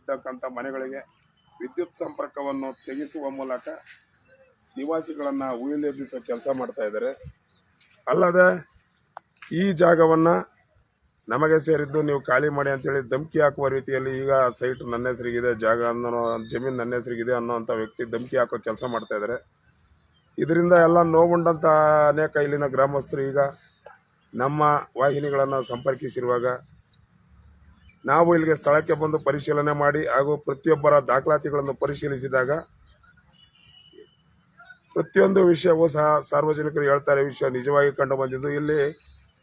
ಇರ್ತಕ್ಕಂಥ ಮನೆಗಳಿಗೆ ವಿದ್ಯುತ್ ಸಂಪರ್ಕವನ್ನು ತೆಗೆಸುವ ಮೂಲಕ ನಿವಾಸಿಗಳನ್ನು ಉಯಿಲೆಬ್ಬಿಸೋ ಕೆಲಸ ಮಾಡ್ತಾ ಇದ್ದಾರೆ. ಅಲ್ಲದೆ ಈ ಜಾಗವನ್ನು ನಮಗೆ ಸೇರಿದ್ದು ನೀವು ಖಾಲಿ ಮಾಡಿ ಅಂತೇಳಿ ಧಮಕಿ ಹಾಕುವ ರೀತಿಯಲ್ಲಿ ಈಗ ಸೈಟ್ ನನ್ನ ಹೆಸರಿಗಿದೆ, ಜಾಗ ಅನ್ನೋ, ಜಮೀನು ನನ್ನ ಹೆಸರಿಗಿದೆ ಅನ್ನೋಂಥ ವ್ಯಕ್ತಿ ಧಮಕಿ ಹಾಕೋ ಕೆಲಸ ಮಾಡ್ತಾ ಇದ್ದಾರೆ. ಇದರಿಂದ ಎಲ್ಲ ನೋವುಂಡಂಥ ಅನೇಕ ಇಲ್ಲಿನ ಗ್ರಾಮಸ್ಥರು ಈಗ ನಮ್ಮ ವಾಹಿನಿಗಳನ್ನು ಸಂಪರ್ಕಿಸಿರುವಾಗ ನಾವು ಇಲ್ಲಿಗೆ ಸ್ಥಳಕ್ಕೆ ಬಂದು ಪರಿಶೀಲನೆ ಮಾಡಿ ಹಾಗೂ ಪ್ರತಿಯೊಬ್ಬರ ದಾಖಲಾತಿಗಳನ್ನು ಪರಿಶೀಲಿಸಿದಾಗ ಪ್ರತಿಯೊಂದು ವಿಷಯವೂ ಸಹ ಸಾರ್ವಜನಿಕರು ಹೇಳ್ತಾರೆ ವಿಷಯ ನಿಜವಾಗಿ ಕಂಡು ಬಂದಿದ್ದು. ಇಲ್ಲಿ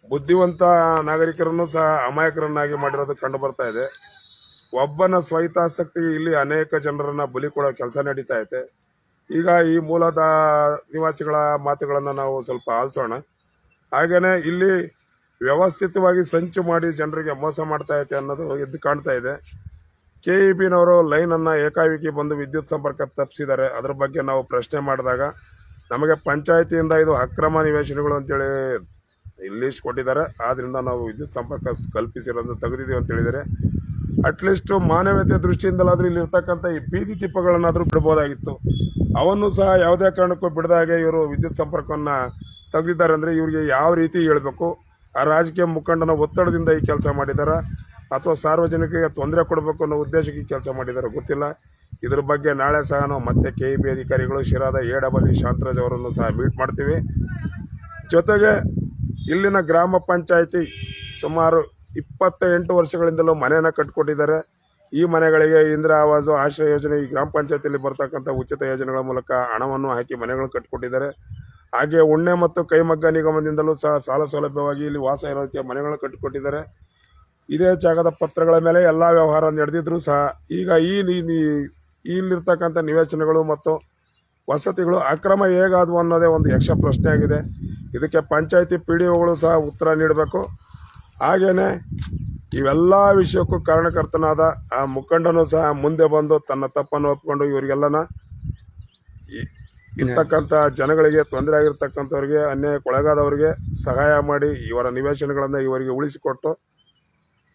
ಬುದ್ಧಿವಂತ ನಾಗರಿಕರನ್ನು ಸಹ ಅಮಾಯಕರನ್ನಾಗಿ ಮಾಡಿರೋದು ಕಂಡು ಬರ್ತಾ ಇದೆ. ಒಬ್ಬನ ಸ್ವಹಿತಾಸಕ್ತಿಗೆ ಇಲ್ಲಿ ಅನೇಕ ಜನರನ್ನು ಬಲಿ ಕೊಡೋ ಕೆಲಸ ನಡೀತಾ ಇದೆ. ಈಗ ಈ ಮೂಲದ ನಿವಾಸಿಗಳ ಮಾತುಗಳನ್ನು ನಾವು ಸ್ವಲ್ಪ ಆಲಿಸೋಣ. ಹಾಗೆಯೇ ಇಲ್ಲಿ ವ್ಯವಸ್ಥಿತವಾಗಿ ಸಂಚು ಮಾಡಿ ಜನರಿಗೆ ಮೋಸ ಮಾಡ್ತಾ ಐತೆ ಅನ್ನೋದು ಎದ್ದು ಕಾಣ್ತಾ ಇದೆ. ಕೆ ಇ ಬಿನವರು ಲೈನನ್ನು ಏಕಾಏಕಿ ಬಂದು ವಿದ್ಯುತ್ ಸಂಪರ್ಕ ತಪ್ಪಿಸಿದ್ದಾರೆ ಅದ್ರ ಬಗ್ಗೆ ನಾವು ಪ್ರಶ್ನೆ ಮಾಡಿದಾಗ ನಮಗೆ ಪಂಚಾಯತಿಯಿಂದ ಇದು ಅಕ್ರಮ ನಿವೇಶನಗಳು ಅಂತೇಳಿ ಲೀಸ್ಟ್ ಕೊಟ್ಟಿದ್ದಾರೆ. ಆದ್ದರಿಂದ ನಾವು ವಿದ್ಯುತ್ ಸಂಪರ್ಕ ಕಲ್ಪಿಸಿರೋದು ತೆಗೆದಿದ್ದೀವಿ ಅಂತ ಹೇಳಿದರೆ ಅಟ್ಲೀಸ್ಟು ಮಾನವೀಯತೆ ದೃಷ್ಟಿಯಿಂದಲಾದರೂ ಇಲ್ಲಿ ಇರ್ತಕ್ಕಂಥ ಈ ಬೀದಿ ದೀಪಗಳನ್ನಾದರೂ ಬಿಡ್ಬೋದಾಗಿತ್ತು. ಅವನ್ನು ಸಹ ಯಾವುದೇ ಕಾರಣಕ್ಕೂ ಬಿಡದಾಗೆ ಇವರು ವಿದ್ಯುತ್ ಸಂಪರ್ಕವನ್ನು ತೆಗೆದಿದ್ದಾರೆ ಅಂದರೆ ಇವರಿಗೆ ಯಾವ ರೀತಿ ಹೇಳಬೇಕು? ಆ ರಾಜಕೀಯ ಮುಖಂಡನ ಒತ್ತಡದಿಂದ ಈ ಕೆಲಸ ಮಾಡಿದ್ದಾರೆ ಅಥವಾ ಸಾರ್ವಜನಿಕರಿಗೆ ತೊಂದರೆ ಕೊಡಬೇಕು ಅನ್ನೋ ಉದ್ದೇಶಕ್ಕೆ ಈ ಕೆಲಸ ಮಾಡಿದ್ದಾರೆ ಗೊತ್ತಿಲ್ಲ. ಇದ್ರ ಬಗ್ಗೆ ನಾಳೆ ಸಹ ನಾವು ಮತ್ತೆ ಕೆ ಇ ಬಿ ಅಧಿಕಾರಿಗಳು ಶಿರಾದ ಎ ಶಾಂತರಾಜ್ ಅವರನ್ನು ಸಹ ಮೀಟ್ ಮಾಡ್ತೀವಿ. ಜೊತೆಗೆ ಇಲ್ಲಿನ ಗ್ರಾಮ ಪಂಚಾಯಿತಿ ಸುಮಾರು ಇಪ್ಪತ್ತ ಎಂಟು ವರ್ಷಗಳಿಂದಲೂ ಮನೆಯನ್ನು ಕಟ್ಕೊಟ್ಟಿದ್ದಾರೆ. ಈ ಮನೆಗಳಿಗೆ ಇಂದಿರಾ ಆವಾಸ ಆಶ್ರಯ ಯೋಜನೆ ಈ ಗ್ರಾಮ ಪಂಚಾಯತಿಯಲ್ಲಿ ಬರ್ತಕ್ಕಂಥ ಉಚಿತ ಯೋಜನೆಗಳ ಮೂಲಕ ಹಣವನ್ನು ಹಾಕಿ ಮನೆಗಳನ್ನು ಕಟ್ಕೊಟ್ಟಿದ್ದಾರೆ. ಹಾಗೆ ಉಣ್ಣೆ ಮತ್ತು ಕೈಮಗ್ಗ ನಿಗಮದಿಂದಲೂ ಸಹ ಸಾಲ ಸೌಲಭ್ಯವಾಗಿ ಇಲ್ಲಿ ವಾಸ ಇರೋದಕ್ಕೆ ಮನೆಗಳನ್ನು ಕಟ್ಟಿಕೊಟ್ಟಿದ್ದಾರೆ. ಇದೇ ಜಾಗದ ಪತ್ರಗಳ ಮೇಲೆ ಎಲ್ಲ ವ್ಯವಹಾರ ನಡೆದಿದ್ರು ಸಹ ಈಗ ಈ ಇಲ್ಲಿರ್ತಕ್ಕಂಥ ನಿವೇಶನಗಳು ಮತ್ತು ವಸತಿಗಳು ಅಕ್ರಮ ಹೇಗಾದವು ಅನ್ನೋದೇ ಒಂದು ಯಕ್ಷ ಪ್ರಶ್ನೆ ಆಗಿದೆ. ಇದಕ್ಕೆ ಪಂಚಾಯತಿ ಪಿ ಡಿ ಒಗಳು ಸಹ ಉತ್ತರ ನೀಡಬೇಕು. ಹಾಗೆಯೇ ಇವೆಲ್ಲ ವಿಷಯಕ್ಕೂ ಕಾರಣಕರ್ತನಾದ ಆ ಮುಖಂಡನೂ ಸಹ ಮುಂದೆ ಬಂದು ತನ್ನ ತಪ್ಪನ್ನು ಒಪ್ಪಿಕೊಂಡು ಇವರಿಗೆಲ್ಲನ ಇರ್ತಕ್ಕಂಥ ಜನಗಳಿಗೆ ತೊಂದರೆ ಆಗಿರ್ತಕ್ಕಂಥವ್ರಿಗೆ ಅನ್ಯಾಯಕ್ಕೊಳಗಾದವರಿಗೆ ಸಹಾಯ ಮಾಡಿ ಇವರ ನಿವೇಶನಗಳನ್ನು ಇವರಿಗೆ ಉಳಿಸಿಕೊಟ್ಟು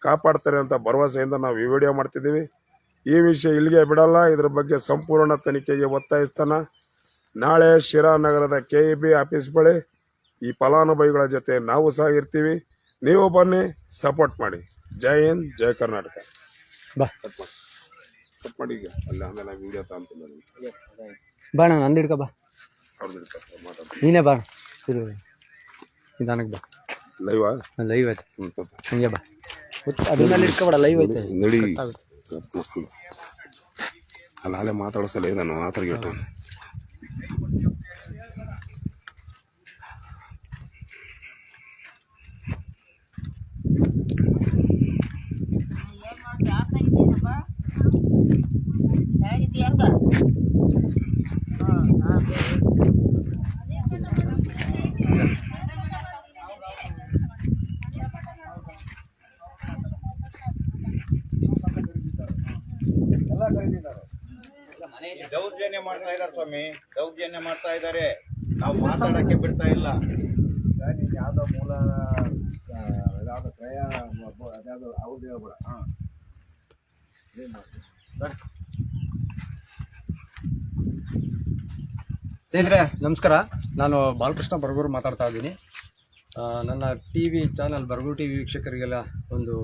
ಕಾಪಾಡ್ತಾರೆ ಅಂತ ಭರವಸೆಯಿಂದ ನಾವು ಈ ವಿಡಿಯೋ ಮಾಡ್ತಿದ್ದೀವಿ. ಈ ವಿಷಯ ಇಲ್ಲಿಗೆ ಬಿಡಲ್ಲ. ಇದ್ರ ಬಗ್ಗೆ ಸಂಪೂರ್ಣ ತನಿಖೆಗೆ ಒತ್ತಾಯಿಸ್ತಾನ ನಾಳೆ ಶಿರಾ ನಗರದ ಕೆ ಇ ಬಿ ಆಫೀಸ್ ಬಳಿ ಈ ಫಲಾನುಭವಿಗಳ ಜೊತೆ ನಾವು ಸಹ ಇರ್ತೀವಿ. ನೀವು ಬನ್ನಿ ಸಪೋರ್ಟ್ ಮಾಡಿ. ಜೈ ಹಿಂದ್ ಜೈ ಕರ್ನಾಟಕ. ಬಾ. ಕಟ್ ಮಾಡಿ. ಕಟ್ ಮಾಡಿ ಈಗ. ಅಲ್ಲಿ ಆಮೇಲೆ ವಿಡಿಯೋ ತಗೊಂತಿಲ್ಲ ಬಾ ಅಣ್ಣ ನಂದು ಹಿಡ್ಕೊ ಬಾ. ನೀನೇ ಬಾ ಇದು ನಿಧಾನಕ್ಕೆ ಬಾ. ಲೈವಾ ಲೈವ್ ಆಯ್ತು. ಹಂಗೆ ಬಾ. ಮೇಲೆ ಇಟ್ಕೊಬೇಡ ಲೈವ್ ಐತೆ ನಡಿ. ಅಲ್ಲ ಅಲ್ಲೇ ಮಾತಾಡೋ ಸಲ ನಾನು ದೌರ್ಜನ್ಯ ಮಾಡ್ತಾ ಇದ್ದಾರೆ ಸ್ವಾಮಿ. ದೌರ್ಜನ್ಯ ಮಾಡ್ತಾ ಇದ್ದಾರೆ. ನಾವು ಮಾತಾಡಕ್ಕೆ ಬಿಡ್ತಾ ಇಲ್ಲ. ಯಾವುದೋ ಮೂಲ ಯಾವುದೋ ಹಾಂ ಸ್ನೇಹಿತರೆ, ನಮಸ್ಕಾರ. ನಾನು ಬಾಲಕೃಷ್ಣ ಬರಗೂರು ಮಾತಾಡ್ತಾ ಇದ್ದೀನಿ. ನನ್ನ T V channel Baraguru T V ವೀಕ್ಷಕರಿಗೆಲ್ಲ ಒಂದು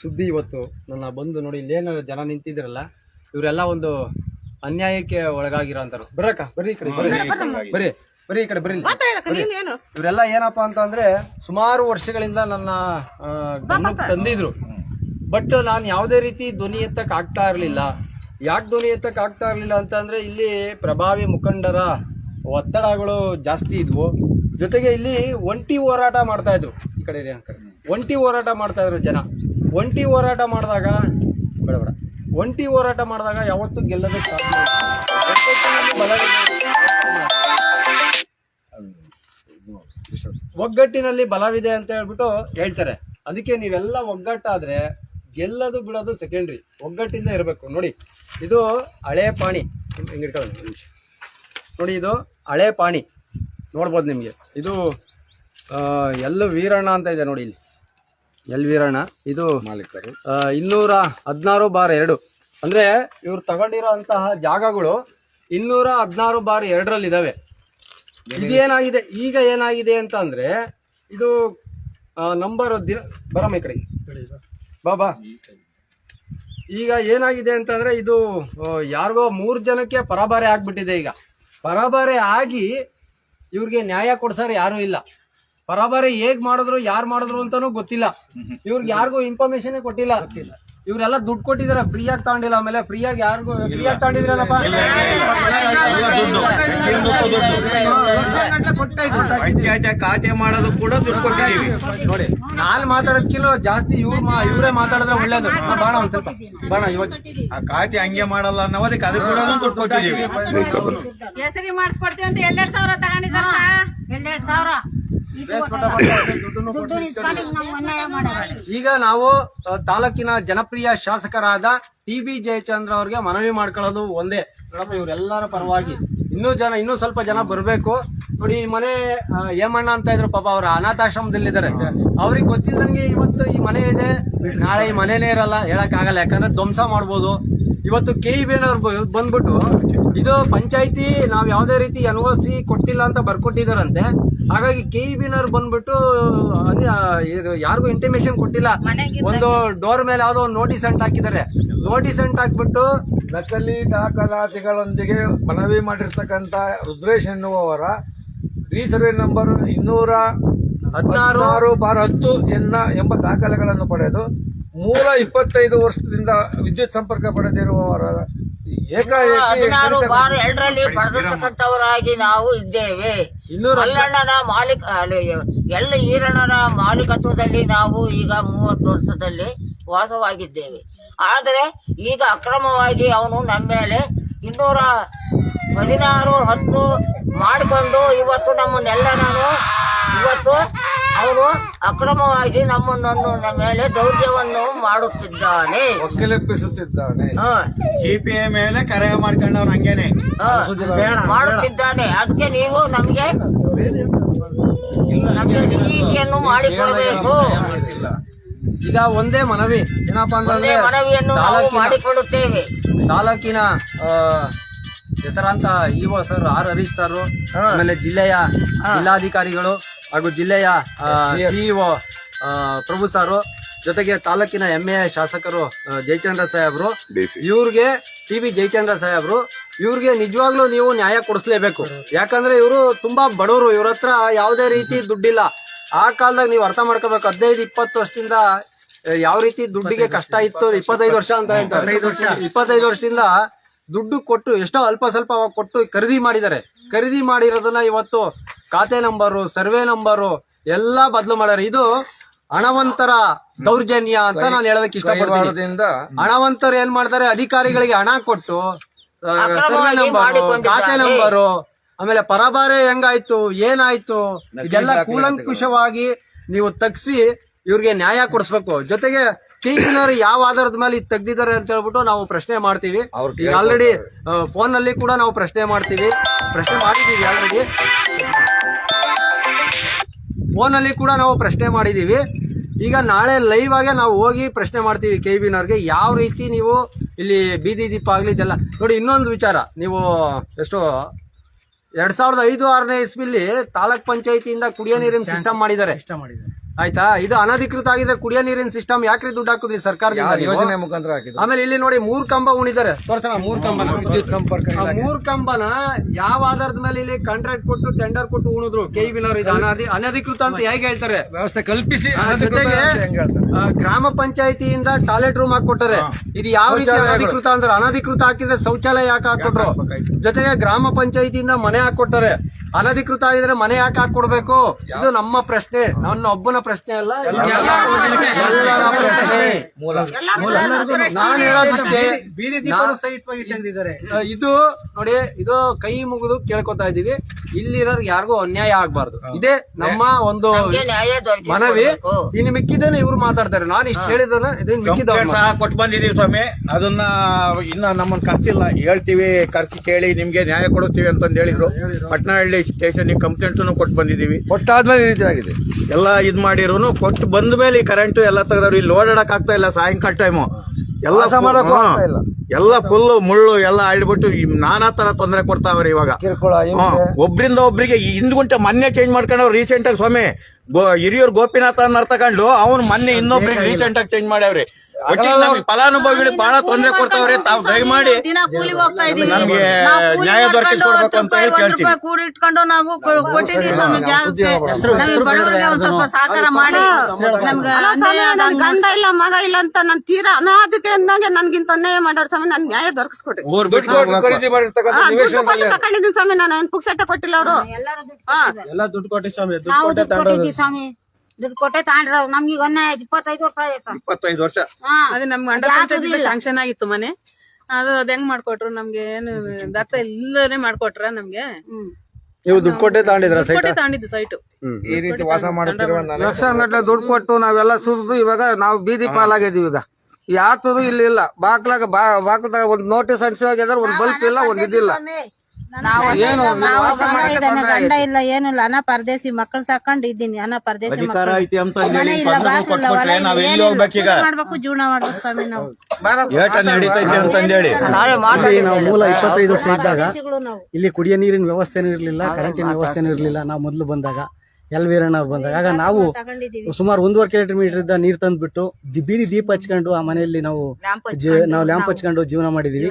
ಸುದ್ದಿ ಇವತ್ತು ನನ್ನ ಬಂದು ನೋಡಿ ಇಲ್ಲೇನು ಜನ ನಿಂತಿದ್ರಲ್ಲ ಇವರೆಲ್ಲ ಒಂದು ಅನ್ಯಾಯಕ್ಕೆ ಒಳಗಾಗಿರೋ ಅಂತಾರು ಬರಕ್ಕ ಬರ್ರಿ ಈ ಕಡೆ ಬರ್ರಿ. ಬರ್ರಿ ಬರೀ ಈ ಕಡೆ ಬರ್ರಿ ಇವರೆಲ್ಲ ಏನಪ್ಪ ಅಂತ ಅಂದ್ರೆ ಸುಮಾರು ವರ್ಷಗಳಿಂದ ನನ್ನ ಗಮನಕ್ಕೆ ತಂದಿದ್ರು. ಬಟ್ ನಾನು ಯಾವುದೇ ರೀತಿ ಧ್ವನಿ ಎತ್ತಕ್ಕೆ ಆಗ್ತಾ ಇರಲಿಲ್ಲ. ಯಾಕೆ ಧ್ವನಿ ಎತ್ತಕ್ಕೆ ಆಗ್ತಾ ಇರಲಿಲ್ಲ ಅಂತ ಅಂದ್ರೆ ಇಲ್ಲಿ ಪ್ರಭಾವಿ ಮುಖಂಡರ ಒತ್ತಡಗಳು ಜಾಸ್ತಿ ಇದ್ವು. ಜೊತೆಗೆ ಇಲ್ಲಿ ಒಂಟಿ ಹೋರಾಟ ಮಾಡ್ತಾ ಇದ್ರು. ಈ ಕಡೆ. ಒಂಟಿ ಹೋರಾಟ ಮಾಡ್ತಾ ಇದ್ರು ಜನ. ಒಂಟಿ ಹೋರಾಟ ಮಾಡಿದಾಗ, ಬೇಡ ಬೇಡ. ಒಂಟಿ ಹೋರಾಟ ಮಾಡಿದಾಗ ಯಾವತ್ತೂ ಗೆಲ್ಲೋದಕ್ಕೆ. ಒಗ್ಗಟ್ಟಿನಲ್ಲಿ ಬಲವಿದೆ. ಅಂತ ಹೇಳ್ಬಿಟ್ಟು ಹೇಳ್ತಾರೆ. ಅದಕ್ಕೆ ನೀವೆಲ್ಲ ಒಗ್ಗಟ್ಟಾದ್ರೆ ಗೆಲ್ಲೋದು ಬಿಡೋದು ಸೆಕೆಂಡ್ರಿ ಒಗ್ಗಟ್ಟಿಂದ ಇರಬೇಕು. ನೋಡಿ, ಇದು ಹಳೆ ಪಾಣಿ. ಹಿಂಗೆ ಇಟ್ಕೊಳ್ಳಿ ನಿಮಿಷ. ನೋಡಿ, ಇದು ಹಳೆ ಪಾಣಿ. ನೋಡ್ಬೋದು ನಿಮಗೆ. ಇದು ಎಲ್ಲ ವೀರಣ್ಣ ಅಂತ ಇದೆ ನೋಡಿ ಇಲ್ಲಿ. ಎಲ್ ವೀರಣ್ಣ? ಇದು ಮಾಲೀಕರು. ಇನ್ನೂರ ಹದಿನಾರು ಬಾರ್ ಎರಡು. ಅಂದ್ರೆ ಇವ್ರು ತಗೊಂಡಿರೋಂತಹ ಜಾಗಗಳು ಇನ್ನೂರ ಹದಿನಾರು ಬಾರ್ ಎರಡರಲ್ಲಿದ್ದಾವೆ ಇದೇನಾಗಿದೆ? ಈಗ ಏನಾಗಿದೆ ಅಂತ ಅಂದ್ರೆ ಇದು ನಂಬರ್ ದಿನ ಬರಮ್ಮ ಈ ಕಡೆಗೆ ಬಾ ಬಾ. ಈಗ ಏನಾಗಿದೆ ಅಂತಂದ್ರೆ ಇದು ಯಾರಿಗೋ ಮೂರು ಜನಕ್ಕೆ ಪರಬಾರೆ ಆಗ್ಬಿಟ್ಟಿದೆ ಈಗ. ಪರಬಾರೆ ಆಗಿ ಇವ್ರಿಗೆ ನ್ಯಾಯ ಕೊಡ್ಸಾರ ಯಾರು ಇಲ್ಲ. ಪರಬಾರೆ ಹೇಗ್ ಮಾಡಿದ್ರು ಯಾರು ಮಾಡಿದ್ರು ಅಂತಾನೂ ಗೊತ್ತಿಲ್ಲ. ಇವ್ರಿಗೆ ಯಾರಿಗೂ ಇನ್ಫಾರ್ಮೇಶನ್ ಕೊಟ್ಟಿಲ್ಲ. ಇವ್ರೆಲ್ಲ ದುಡ್ಡು ಕೊಟ್ಟಿದಾರೆ ಫ್ರೀಯಾಗಿ ತಗೊಂಡಿಲ್ಲ ಆಮೇಲೆ ಫ್ರೀ ಆಗಿ ಯಾರಿಗೂ ಫ್ರೀಯಾಗಿ ತಗೊಂಡಿದ್ರಲ್ಲಪ್ಪ? ಪಂಚಾಯತ್ ಖಾತೆ ಮಾಡೋದು ಕೂಡ ದುಡ್ಡು ಕೊಟ್ಟಿದ್ದೀವಿ. ನೋಡಿ ನಾನು ಮಾತಾಡೋದ್ಕಿಂತ ಜಾಸ್ತಿ ಇವ್ರು ಮಾ ಇವ್ರೇ ಮಾತಾಡಿದ್ರೆ ಒಳ್ಳೇದು. ಬಾಣ ಒಂದ್ ಸ್ವಲ್ಪ. ಬಾಣ ಇವತ್ತು ಆ ಖಾತೆ ಹಂಗೆ ಮಾಡಲ್ಲ ಅನ್ನೋದಕ್ಕೆ ಅದು ಕೂಡ ದುಡ್ಡು ಕೊಟ್ಟಿದ್ದೀವಿ. ಹೆಸರಿ ಮಾಡಿಸ್ಕೊಡ್ತೀವಿ ಅಂತ ಎರಡೆರಡು ಸಾವಿರ ತಗೊಂಡಿದ್ದಾರೆ ಎರಡೆರಡು ಸಾವಿರ? ಈಗ ನಾವು ತಾಲೂಕಿನ ಜನಪ್ರಿಯ ಶಾಸಕರಾದ ಟಿ ಬಿ ಜಯಚಂದ್ರ ಅವ್ರಿಗೆ ಮನವಿ ಮಾಡ್ಕೊಳ್ಳೋದು ಒಂದೇ. ನೋಡಪ್ಪ ಇವರೆಲ್ಲರ ಪರವಾಗಿ ಇನ್ನೂ ಜನ ಇನ್ನೂ ಸ್ವಲ್ಪ ಜನ ಬರಬೇಕು. ನೋಡಿ ಈ ಮನೆ ಹೇಮಣ್ಣ ಅಂತ ಇದ್ರು ಪಾಪ ಅವ್ರ ಅನಾಥಾಶ್ರಮದಲ್ಲಿದ್ದಾರೆ. ಅವ್ರಿಗೆ ಗೊತ್ತಿಲ್ಲದಂಗೆ ಇವತ್ತು ಈ ಮನೆ ಇದೆ. ನಾಳೆ ಈ ಮನೇನೇ ಇರಲ್ಲ ಹೇಳಕ್ ಆಗಲ್ಲ ಯಾಕಂದ್ರೆ ಧ್ವಂಸ ಮಾಡ್ಬೋದು. ಇವತ್ತು ಕೆ ಇ ಬಂದ್ಬಿಟ್ಟು ಇದು ಪಂಚಾಯತಿ ನಾವು ಯಾವುದೇ ರೀತಿ ಎನ್ ಸಿ ಕೊಟ್ಟಿಲ್ಲ ಅಂತ ಬರ್ಕೊಟ್ಟಿದಾರಂತೆ ಹಾಗಾಗಿ ಕೆ ಇ ಬಿನವ್ರು ಬಂದ್ಬಿಟ್ಟು ಯಾರಿಗೂ ಇಂಟಿಮೇಶನ್ ಕೊಟ್ಟಿಲ್ಲ. ಒಂದು ಡೋರ್ ಮೇಲೆ ಯಾವ್ದೋ ಒಂದು ನೋಟಿಸ್ ಅಂಟ್ ಹಾಕಿದ್ದಾರೆ. ನೋಟಿಸ್ ಅಂಟ್ ಹಾಕ್ಬಿಟ್ಟು ನಕಲಿ ದಾಖಲಾತಿಗಳೊಂದಿಗೆ ಮನವಿ ಮಾಡಿರ್ತಕ್ಕಂಥ ರುದ್ರೇಶ್ ಎನ್ನುವವರ ಸರ್ವೆ ನಂಬರ್ ಇನ್ನೂರ ಹದಿನಾರು ಬಾರ್ ಹತ್ತು ಎನ್ನ ಎಂಬ ದಾಖಲೆಗಳನ್ನು ಪಡೆದು ಮೂಲ ಇಪ್ಪತ್ತೈದು ವರ್ಷದಿಂದ ವಿದ್ಯುತ್ ಸಂಪರ್ಕ ಪಡೆದಿರುವವರ ಹದಿನಾರು ಬಾರ್ ಎರಡರಲ್ಲಿ ಪಡೆದಿರ್ತಕ್ಕಂಥವರಾಗಿ ನಾವು ಇದ್ದೇವೆ. ಅಲ್ಲಣ್ಣನ ಮಲ್ಲಣ್ಣನ ಮಾಲೀಕ ಎಲ್ಲ ಈರಣ್ಣನ ಮಾಲೀಕತ್ವದಲ್ಲಿ ನಾವು ಈಗ ಮೂವತ್ತು ವರ್ಷದಲ್ಲಿ ವಾಸವಾಗಿದ್ದೇವೆ. ಆದರೆ ಈಗ ಅಕ್ರಮವಾಗಿ ಅವನು ನಮ್ಮ ಮೇಲೆ ಇನ್ನೂರ ಹದಿನಾರು ಹತ್ತು ಮಾಡಿಕೊಂಡು ಇವತ್ತು ನಾನು ಇವತ್ತು ಅವನು ಅಕ್ರಮವಾಗಿ ನಮ್ಮನ್ನು ನಮ್ಮ ಮೇಲೆ ದೌರ್ಜವನ್ನು ಮಾಡುತ್ತಿದ್ದಾನೆ. ಒಕ್ಕಲೆಪ್ಪಿಸುತ್ತಿದ್ದಾನೆ ಹ. ಜಿ ಪಿ ಎ ಮೇಲೆ ಕರೆ ಮಾಡ್ಕೊಂಡವ್ ಹಂಗೇನೆ. ಹ, ಮಾಡುತ್ತಿದ್ದಾನೆ. ಅದಕ್ಕೆ ನೀವು ನಮಗೆ ನಮಗೆ ನೀತಿಯನ್ನು ಮಾಡಿಕೊಡಬೇಕು. ಈಗ ಒಂದೇ ಮನವಿ. ಏನಪ್ಪಾ ಅಂದ್ರೆ ಅಂತಂದ್ರೆ ಮನವಿಯನ್ನು ನಾವು ತಾಲೂಕಿನ ಮಾಡಿಕೊಳ್ಳುತ್ತೇವೆ. ತಾಲೂಕಿನ ಆ, ಹೆಸರಾಂತ EO sir R Harish sir ಆಮೇಲೆ ಜಿಲ್ಲೆಯ ಜಿಲ್ಲಾಧಿಕಾರಿಗಳು ಹಾಗೂ ಜಿಲ್ಲೆಯ ಸಿಇಒ ಪ್ರಭು ಸಾರು ಜೊತೆಗೆ ತಾಲೂಕಿನ ಎಮ್ಮೆ ಶಾಸಕರು ಜಯಚಂದ್ರ ಸಾಹೇಬ್ರು. ಇವ್ರಿಗೆ ಟಿ ಬಿ ಜಯಚಂದ್ರ ಸಾಹೇಬ್ರು. ಇವ್ರಿಗೆ ನಿಜವಾಗ್ಲೂ ನೀವು ನ್ಯಾಯ ಕೊಡಿಸ್ಲೇಬೇಕು. ಯಾಕಂದ್ರೆ ಇವರು ತುಂಬಾ ಬಡವರು. ಇವ್ರ ಹತ್ರ ಯಾವುದೇ ರೀತಿ ದುಡ್ಡಿಲ್ಲ. ಆ ಕಾಲದಾಗ ನೀವು ಅರ್ಥ ಮಾಡ್ಕೋಬೇಕು. ಹದಿನೈದು ಇಪ್ಪತ್ತು ವರ್ಷದಿಂದ ಯಾವ ರೀತಿ ದುಡ್ಡಿಗೆ ಕಷ್ಟ ಇತ್ತು. ಇಪ್ಪತ್ತೈದು ವರ್ಷ ಅಂತ ಹೇಳ್ತಾರೆ. ಇಪ್ಪತ್ತೈದು ವರ್ಷದಿಂದ ದುಡ್ಡು ಕೊಟ್ಟು ಎಷ್ಟೋ ಅಲ್ಪ ಸ್ವಲ್ಪ ಕೊಟ್ಟು ಖರೀದಿ ಮಾಡಿದ್ದಾರೆ. ಖರೀದಿ ಮಾಡಿರೋದನ್ನ ಇವತ್ತು ಖಾತೆ ನಂಬರು ಸರ್ವೆ ನಂಬರು ಎಲ್ಲ ಬದಲು ಮಾಡ್ಯಾರ. ಇದು ಹಣವಂತರ ದೌರ್ಜನ್ಯ ಅಂತ ನಾನು ಹೇಳೋದಕ್ಕೆ ಇಷ್ಟಪಡ್ತೀನಿ. ಹಣವಂತರು ಏನ್ ಮಾಡ್ತಾರೆ? ಅಧಿಕಾರಿಗಳಿಗೆ ಹಣ ಕೊಟ್ಟು ಸರ್ವೆ ನಂಬರು. ಖಾತೆ ನಂಬರು ಆಮೇಲೆ ಪರಭಾರೆ ಹೆಂಗಾಯ್ತು ಏನಾಯ್ತು ಇದೆಲ್ಲ ಕೂಲಂಕುಷವಾಗಿ ನೀವು ತಗ್ಸಿ ಇವ್ರಿಗೆ ನ್ಯಾಯ ಕೊಡಿಸ್ಬೇಕು. ಜೊತೆಗೆ ಟಿವಿನವರು ಯಾವ ಆಧಾರದ ಮೇಲೆ ಇದು ತೆಗ್ದಿದ್ದಾರೆ ಅಂತ ಹೇಳ್ಬಿಟ್ಟು ನಾವು ಪ್ರಶ್ನೆ ಮಾಡ್ತೀವಿ. ಆಲ್ರೆಡಿ ಫೋನ್ನಲ್ಲಿ ಕೂಡ ನಾವು ಪ್ರಶ್ನೆ ಮಾಡ್ತೀವಿ. ಪ್ರಶ್ನೆ ಮಾಡಿದೀವಿ ಆಲ್ರೆಡಿ ಫೋನ್ ಅಲ್ಲಿ ಕೂಡ ನಾವು ಪ್ರಶ್ನೆ ಮಾಡಿದ್ದೀವಿ. ಈಗ ನಾಳೆ ಲೈವ್ ಆಗೇ ನಾವು ಹೋಗಿ ಪ್ರಶ್ನೆ ಮಾಡ್ತೀವಿ ಕೆ ಬಿನವ್ರಿಗೆ ಯಾವ ರೀತಿ ನೀವು ಇಲ್ಲಿ ಬೀದಿ ದೀಪ ಆಗಲಿ ಇದೆಲ್ಲ. ನೋಡಿ ಇನ್ನೊಂದು ವಿಚಾರ. ನೀವು ಎಷ್ಟು ಎರಡು ಸಾವಿರದ ಐದು ಆರನೇ ಇಸ್ವಿಲಿ ತಾಲೂಕ್ ಪಂಚಾಯತಿಯಿಂದ ಕುಡಿಯೋ ನೀರಿನ ಸಿಸ್ಟಮ್ ಮಾಡಿದ್ದಾರೆ. ಆಯ್ತಾ? ಇದು ಅನಧಿಕೃತ ಆಗಿದ್ರೆ ಕುಡಿಯೋ ನೀರಿನ ಸಿಸ್ಟಮ್ ಯಾಕ್ರಿ ದುಡ್ಡು ಹಾಕುದ್ರಿ ಸರ್ಕಾರದಿಂದ? ಯೋಜನೆ ಮುಖಾಂತರ ಹಾಕಿದ್ರು ಆಮೇಲೆ ಇಲ್ಲಿ ನೋಡಿ ಮೂರ್ ಕಂಬ ಉಣಿದಾರೆ. ತೋರ್ಸೋಣ ಮೂರ್ ಕಂಬನ. ವಿದ್ಯುತ್ ಸಂಪರ್ಕ ಆ ಮೂರ್ ಕಂಬನ ಯಾವ ಆಧಾರದ ಮೇಲೆ ಇಲ್ಲಿ ಕಾಂಟ್ರಾಕ್ಟ್ ಕೊಟ್ಟು ಟೆಂಡರ್ ಕೊಟ್ಟು ಉಣಿದ್ರು? ಕೆ ವಿಲರ್ ಇದು ಅನಧಿ ಅನಧಿಕೃತ ಅಂತ ಹೇಗೆ ಹೇಳ್ತಾರೆ? ವ್ಯವಸ್ಥೆ ಕಲ್ಪಿಸಿ ಆ, ಅನಧಿಕೃತ ಜೊತೆಗೆ ಅಂತ ಹೆಂಗ್ ಹೇಳ್ತಾರೆ? ಆ, ಗ್ರಾಮ ಪಂಚಾಯತಿಯಿಂದ ಟಾಯ್ಲೆಟ್ ರೂಮ್ ಹಾಕೊಟ್ಟರೆ ಇದು ಯಾವ ರೀತಿ ಶೌಚಾಲಯಗಳು. ಅನಧಿಕೃತ ಅಂದ್ರೆ ಅನಧಿಕೃತ ಹಾಕಿದ್ರೆ ಶೌಚಾಲಯ ಯಾಕೆ ಹಾಕೊಟ್ರು? ಜೊತೆಗೆ ಗ್ರಾಮ ಪಂಚಾಯತಿಯಿಂದ ಮನೆ ಹಾಕೊಟ್ಟರೆ ಅನಧಿಕೃತ ಆಗಿದ್ರೆ ಮನೆ ಯಾಕೆ ಹಾಕೊಡ್ಬೇಕು? ಇದು ನಮ್ಮ ಪ್ರಶ್ನೆ ನನ್ನ ಒಬ್ಬನ ಪ್ರಶ್ನೆ. ಅಲ್ಲ? ಇದು ಎಲ್ಲರ ಪ್ರಶ್ನೆ. ನಾನು ಹೇಳೋದಿಷ್ಟೇ ಸಹಿತವಾಗಿ ತಂದಿದ್ದಾರೆ. ಇದು ನೋಡಿ ಇದು ಕೈ ಮುಗಿದು ಕೇಳ್ಕೊತಾ ಇದೀವಿ ಇಲ್ಲಿರೋರ್ಗೆ ಯಾರಿಗೂ ಅನ್ಯಾಯ ಆಗ್ಬಾರ್ದು. ಇದೇ ನಮ್ಮ ಒಂದು ಮನವಿ. ಇನ್ ಇನ್ನು ಮಿಕ್ಕಿದ್ದೇನೆ ಇವ್ರು ಮಾತಾಡ್ತಾರೆ. ನಾನು ಇಷ್ಟು ಹೇಳಿದನ ಇದನ್ನ ಮಿಕ್ಕಿದವ್ರು ಸಹ ಕೊಟ್ಟು ಬಂದಿದೀವಿ ಸ್ವಾಮಿ. ಅದನ್ನ ಇನ್ನ ನಮ್ಮನ್ನ ಕರ್ಸಿಲ್ಲ. ಹೇಳ್ತೀವಿ ಕರ್ಸಿ ಕೇಳಿ ನಿಮ್ಗೆ ನ್ಯಾಯ ಕೊಡುತ್ತೀವಿ ಅಂತಂದು ಹೇಳಿದ್ರು. ಪಟ್ನಹಳ್ಳಿ ಸ್ಟೇಷನ್ ಕಂಪ್ಲೇಂಟ್ ಕೊಟ್ಟು ಬಂದಿದೀವಿ ಕೊಟ್ಟಾದ್ಮೇಲೆ ಈ ರೀತಿ ಆಗಿದೆ. ಎಲ್ಲ ಇದ್ ಮಾಡಿರೋನು ಕೊಟ್ಟು ಬಂದ ಮೇಲೆ ಈ ಕರೆಂಟ್ ಎಲ್ಲ ತೆಗೆದವ್ರು ಇಲ್ಲಿ ಓಡಾಡಕ್ ಆಗ್ತಾ ಇಲ್ಲ ಸಾಯಂಕಾಲ ಟೈಮು ಎಲ್ಲ ವಾಸ ಮಾಡೋಕ್ಕೂ ಆಗ್ತಾ ಇಲ್ಲ. ಎಲ್ಲ ಫುಲ್ ಮುಳ್ಳು ಎಲ್ಲ ಅಳ್ಬಿಟ್ಟು ಈ ನಾನಾ ತರ ತೊಂದರೆ ಕೊಡ್ತಾವ್ರಿ ಇವಾಗ. ಕಿರುಕುಳ ಒಬ್ರಿಂದ ಒಬ್ರಿಗೆ ಹಿಂದ್ಗುಂಟೆ ಮೊನ್ನೆ ಚೇಂಜ್ ಮಾಡ್ಕೊಂಡವ್ರು ರೀಸೆಂಟ್ ಆಗಿ ಸ್ವಾಮಿ. ಗೋ- ಹಿರಿಯೂರ್ ಗೋಪಿನಾಥ ಅನ್ನ ತಗೊಂಡು ಅವ್ನು ಮೊನ್ನೆ ಇನ್ನೊಬ್ರಿಗೆ ರೀಸೆಂಟ್ ಆಗಿ ಚೇಂಜ್ ಮಾಡ್ಯಾವ್ರಿ. ಒಟ್ಟಿಗೆ ನಮ್ಗೆ ಫಲಾನುಭವಿಗಳು ಬಹಳ ತೊಂದರೆ ಕೊಡ್ತಾವ್ರಿ ತಾವು ದಯಮಾಡಿ ದಿನ ಕೂಲಿ ಹೋಗ್ತಾ ಇದೀವಿ ನಮ್ಗೆ ನಾವು ಕೂಲಿ ನ್ಯಾಯ ಮಾಡ್ಕೊಂಡು ದೊರಕಿಸ್ಕೊಡ್ಬೇಕು ಹತ್ತು ಅಂತ ರೂಪಾಯಿ, ಹೇಳಿ ಒಂದು ಕೇಳ್ತೀವಿ. ರೂಪಾಯಿ ಕೂಡಿ ಇಟ್ಕೊಂಡು ನಾವು ಕೊ- ಕೊಟ್ಟಿದೀವಿ ಸ್ವಾಮಿ ಜಾಗಕ್ಕೆ ನಮಗೆ ಬಡವರಿಗೆ ಒಂದ್ ಸ್ವಲ್ಪ ಸಹಕಾರ ಮಾಡಿ. ನಮ್ಗೆ ಅನ್ಯಾಯ ಆದಂಗ್ ಗಂಡ ಇಲ್ಲ ಮಗ ಇಲ್ಲ ಅಂತ ನನ್ ತೀರಾ ಅದಕ್ಕೆ ಅಂದಂಗೆ ನನ್ಗಿಂತ ಅನ್ಯಾಯ ಮಾಡೋರು ಸ್ವಾಮಿ ನನ್ ನ್ಯಾಯ ದೊರಕಿಸ್ಕೊಟ್ರಿ ಊರ್ ಬಿಟ್ಟು ಕೊಟ್ಟು ಖರೀದಿ ಮಾಡಿರ್ತಕ್ಕಂಥ ದುಡ್ಡು ನಿವೇಶನ ಕೊಟ್ಟು ತಕೊಂಡಿದ್ದೀನಿ ಸ್ವಾಮಿ ನಾನು ಪುಕ್ಸಟ್ಟೆ ಕೊಟ್ಟಿಲ್ಲ ಅವರು. ಎಲ್ಲ ದುಡ್ಡು ಕೊಟ್ಟಿ ಸ್ವಾಮಿ ನಾವು ದುಡ್ಡು ಕೊಟ್ಟಿದ್ದೀವಿ ಸ್ವಾಮಿ. ದುಡ್ಡು ಕೊಟ್ಟೆ ತಗೊಂಡ್ರ ನಮ್ಗೆ ಈಗ ಒಂದೇ ಇಪ್ಪತ್ತೈದು ವರ್ಷ ಆಯ್ತು. ಇಪ್ಪತ್ತೈದು ವರ್ಷ. ಹಾ. ಅದೇ ನಮ್ ಗಂಡ ಜಾಗದ ಪಂಚಾಯತ್ ಇಲ್ಲ. ಶಾಂಕ್ಷನ್ ಆಗಿತ್ತು ಮನೆ. ಅದು ಅದ್ ಹೆಂಗ್ ಮಾಡ್ಕೊಟ್ರು ನಮ್ಗೆ ಏನು ದತ್ತ ಇಲ್ಲದೆ ಮಾಡ್ಕೊಟ್ರ ನಮ್ಗೆ. ಹ್ಮ್. ನೀವು ದುಡ್ಡು ಕೊಟ್ಟೆ ತಗೊಂಡಿದ್ರ ಸೈಟ್ ಕೊಟ್ಟೆ ತಗೊಂಡಿದ್ದು ಸೈಟು ಈ ರೀತಿ ವಾಸ ಮಾಡುತ್ತಿರುವ ಲಕ್ಷಾಂಗಟ್ಲೆ ದುಡ್ಡು ಕೊಟ್ಟು ನಾವೆಲ್ಲ ಸುರಿದು ಇವಾಗ ನಾವು ಬೀದಿ ಪಾಲಾಗಿದೀವಿ ಈಗ. ಯಾತದು ಇಲ್ಲಿ ಇಲ್ಲ. ಬಾಕ್ಲಾಗ ಬಾಕ್ಲಾಗ ಒಂದ್ ನೋಟಿಸ್ ಅಂಟಿಸಿದ್ರೆ ಒಂದ್ ಬಲ್ಪ್ ಇಲ್ಲ ಒಂದ್ ಇದಿಲ್ಲ. ನಾವು ಸಣ್ಣ ಇದ್ದಾನೆ, ಗಂಡ ಇಲ್ಲ ಏನಿಲ್ಲ ಅನ ಪರದೇಶಿ ಮಕ್ಕಳು ಸಾಕೊಂಡು ಇದ್ದೀನಿ ಅನ ಪರದೇಸಿ ಅಧಿಕಾರ ಮಕ್ಕಳು. ಐತಿ ಅಂತ ಮನೆ ಹೇಳಿ ಇಲ್ಲ ಪತ್ರನೂ ಬಾಗಿಲು ಇಲ್ಲ, ಕೊಟ್ಬಿಟ್ರೆ ಹೊಲ ಇಲ್ಲ, ನಾವ್ ಎಲ್ಲಿ ಏನಿಲ್ಲ. ಹೋಗ್ಬೇಕೀಗ ಕೂಲಿ ಮಾಡ್ಬೇಕು ಜೀವನ ಮಾಡ್ಬೇಕು ಸ್ವಾಮಿ ನಾವು. ಏಟ ನಡೀತೈತಿ ಅಂತಂದೇಳಿ ಇಲ್ಲಿ ನಾವು ಮೂಲ ಇಪ್ಪತ್ತೈದು ವರ್ಷ ಇದ್ದಾಗ ನಾವು ಇಲ್ಲಿ ಕುಡಿಯೋ ನೀರಿನ ವ್ಯವಸ್ಥೆ ಇರ್ಲಿಲ್ಲ ಕರೆಂಟಿನ ವ್ಯವಸ್ಥೆ ಇರ್ಲಿಲ್ಲ. ನಾವು ಮೊದ್ಲು ಬಂದಾಗ ಎಲ್ ವೀರಣ್ಣ ಬಂದಾಗ. ಆಗ ನಾವು ಸುಮಾರು ಒಂದೂವರೆ ಕಿಲೋಮೀಟರ್ ಇದ್ದ ನೀರು ತಂದ್ಬಿಟ್ಟು ದಿ- ಬೀದಿ ದೀಪ ಹಚ್ಕೊಂಡು ಆ ಮನೆಯಲ್ಲಿ ನಾವು ನಾವು ಲ್ಯಾಂಪ್ ಹಚ್ಕೊಂಡು ಜೀವನ ಮಾಡಿದೀವಿ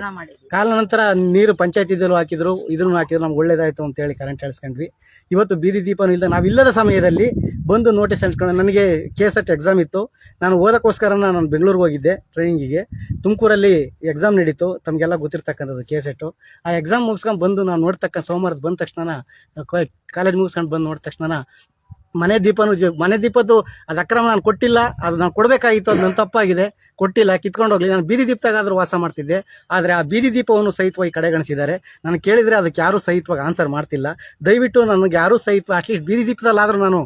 ಕಾಲ ನಂತರ ನೀರು ಪಂಚಾಯತಿದಲ್ಲೂ ಹಾಕಿದ್ರು ಇದನ್ನು ಹಾಕಿದ್ರು ನಮ್ಗೆ ಒಳ್ಳೇದಾಯ್ತು ಅಂತ ಹೇಳಿ ಕರೆಂಟ್ ಹೇಳ್ಸ್ಕೊಂಡ್ವಿ. ಇವತ್ತು ಬೀದಿ ದೀಪನೂ ಇಲ್ಲ ಇಲ್ಲದ ಸಮಯದಲ್ಲಿ ಬಂದು ನೋಟಿಸ್ ಹಂಚ್ಕೊಂಡು ನನಗೆ ಕೆ ಎಸ್ ಎಟ್ ಎಕ್ಸಾಮ್ ಇತ್ತು. ನಾನು ಓದಕ್ಕೋಸ್ಕರ ನಾನು ಬೆಂಗಳೂರಿಗೆ ಹೋಗಿದ್ದೆ ಟ್ರೈನಿಂಗಿಗೆ ತುಮಕೂರಲ್ಲಿ ಎಕ್ಸಾಮ್ ನಡೀತು ತಮಗೆಲ್ಲ ಗೊತ್ತಿರ್ತಕ್ಕಂಥದ್ದು ಕೆ ಎಸ್ ಎಟ್ಟು ಆ ಎಕ್ಸಾಮ್ ಮುಗಿಸ್ಕೊಂಡು ಬಂದು ನಾನು ನೋಡ್ತಕ್ಕ ಸೋಮವಾರದ ಬಂದ ತಕ್ಷಣ ಕಾಲೇಜ್ ಮುಗಿಸ್ಕೊಂಡು ಬಂದು ನೋಡಿದ ತಕ್ಷಣ ಮನೆ ದೀಪನು ಮನೆ ದೀಪದ್ದು ಅದು ಅಕ್ರಮ ನಾನು ಕೊಟ್ಟಿಲ್ಲ, ಅದು ನಾನು ಕೊಡಬೇಕಾಗಿತ್ತು, ಅದು ನನ್ನ ತಪ್ಪಾಗಿದೆ, ಕೊಟ್ಟಿಲ್ಲ, ಕಿತ್ಕೊಂಡು ಹೋಗಲಿ. ನಾನು ಬೀದಿ ದೀಪದಾಗಾದರೂ ವಾಸ ಮಾಡ್ತಿದ್ದೆ, ಆದರೆ ಆ ಬೀದಿ ದೀಪವನ್ನು ಸಹಿತವಾಗಿ ಕಡೆಗಣಿಸಿದ್ದಾರೆ. ನಾನು ಕೇಳಿದರೆ ಅದಕ್ಕೆ ಯಾರೂ ಸಹಿತವಾಗಿ ಆನ್ಸರ್ ಮಾಡ್ತಿಲ್ಲ. ದಯವಿಟ್ಟು ನನಗೆ ಯಾರೂ ಸಹಿತ ಅಟ್ಲೀಸ್ಟ್ ಬೀದಿ ದೀಪದಲ್ಲಾದರೂ ನಾನು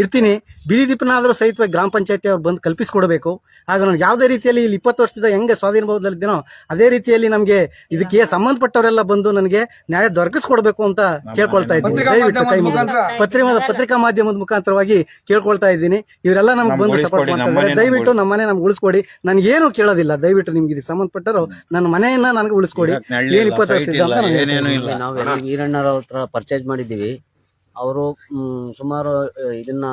ಇರ್ತೀನಿ. ಬೀದಿ ದೀಪನಾದರೂ ಸಹಿತವಾಗಿ ಗ್ರಾಮ ಪಂಚಾಯತಿ ಅವ್ರು ಬಂದು ಕಲ್ಪಿಸಿಕೊಡಬೇಕು. ಆಗ ನಾನು ಯಾವುದೇ ರೀತಿಯಲ್ಲಿ ಇಲ್ಲಿ ಇಪ್ಪತ್ತು ವರ್ಷದ ಹೆಂಗೆ ಸ್ವಾಧೀನಭಾವದಲ್ಲಿದ್ದೀನೋ ಅದೇ ರೀತಿಯಲ್ಲಿ ನಮಗೆ ಇದಕ್ಕೆ ಸಂಬಂಧಪಟ್ಟವರೆಲ್ಲ ಬಂದು ನನಗೆ ನ್ಯಾಯ ದೊರಕಿಸ್ಕೊಡ್ಬೇಕು ಅಂತ ಕೇಳ್ಕೊಳ್ತಾ ಇದ್ದೀನಿ. ಪತ್ರಿಕಾ ದಯವಿಟ್ಟು ಕೈ ಮಾಧ್ಯಮದ ಪತ್ರಿಕಾ ಪತ್ರಿಕಾ ಮಾಧ್ಯಮದ ಮುಖಾಂತರವಾಗಿ ಕೇಳ್ಕೊಳ್ತಾ ಇದ್ದೀನಿ. ಇವರೆಲ್ಲ ನಮ್ಗೆ ಬಂದು ಸಪೋರ್ಟ್ ಮಾಡ್ತಾರೆ. ದಯವಿಟ್ಟು ನಮ್ಮ ಮನೆ ನಮ್ಗೆ ಉಳಿಸ್ಕೊಡಿ. ನನಗೇನು ಕೇಳೋದಿಲ್ಲ. ದಯವಿಟ್ಟು ನಿಮ್ಗೆ ಇದಕ್ಕೆ ಸಂಬಂಧಪಟ್ಟರು ನನ್ನ ಮನೆಯನ್ನ ನನಗೆ ಉಳಿಸ್ಕೊಡಿ. ಏನು ಇಪ್ಪತ್ತು ವರ್ಷದಿಂದ ಅಂತ ನಾನು ನಾವು ವೀರಣ್ಣರ ಹತ್ರ ಪರ್ಚೇಸ್ ಮಾಡಿದ್ದೀವಿ. ಅವರು ಸುಮಾರು ಇದನ್ನ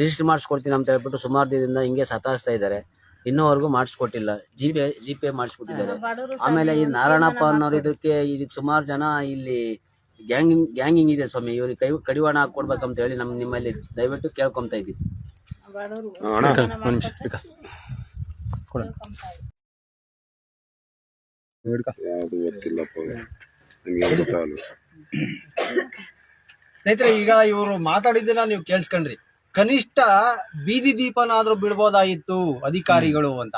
ರಿಜಿಸ್ಟರ್ ಮಾಡಿಸ್ಕೊಡ್ತೀನಿ ಅಂತ ಹೇಳ್ಬಿಟ್ಟು ಸುಮಾರು ದಿನದಿಂದ ಹಿಂಗೆ ಸತಾಯಿಸ್ತಾ ಇದ್ದಾರೆ. ಇನ್ನೂವರೆಗೂ ಮಾಡಿಸ್ಕೊಟ್ಟಿಲ್ಲ. ಜಿ ಪೇ ಜಿ ಪೇ ಮಾಡಿಸ್ಕೊಟ್ಟಿದ್ದಾರೆ ಆಮೇಲೆ ಈ ನಾರಾಯಣಪ್ಪ ಅನ್ನೋರು ಇದಕ್ಕೆ ಇದಕ್ಕೆ ಸುಮಾರು ಜನ ಇಲ್ಲಿ ಗ್ಯಾಂಗಿಂಗ್ ಗ್ಯಾಂಗಿಂಗ್ ಇದೆ ಸ್ವಾಮಿ. ಇವ್ರಿಗೆ ಕೈ ಕಡಿವಾಣ ಹಾಕೊಡ್ಬೇಕಂತ ಹೇಳಿ ನಮ್ಮ ನಿಮ್ಮಲ್ಲಿ ದಯವಿಟ್ಟು ಕೇಳ್ಕೊಂತ ಇದ್ದೀವಿ ಯಾವುದು ಗೊತ್ತಿಲ್ಲಪ್ಪ ಸ್ನೇಹಿತರೆ ಈಗ ಇವರು ಮಾತಾಡಿದ್ದನ್ನ ನೀವು ಕೇಳಿಸ್ಕೊಂಡ್ರಿ. ಕನಿಷ್ಠ ಬೀದಿ ದೀಪನಾದ್ರೂ ಬಿಡ್ಬೋದಾಗಿತ್ತು ಅಧಿಕಾರಿಗಳು ಅಂತ.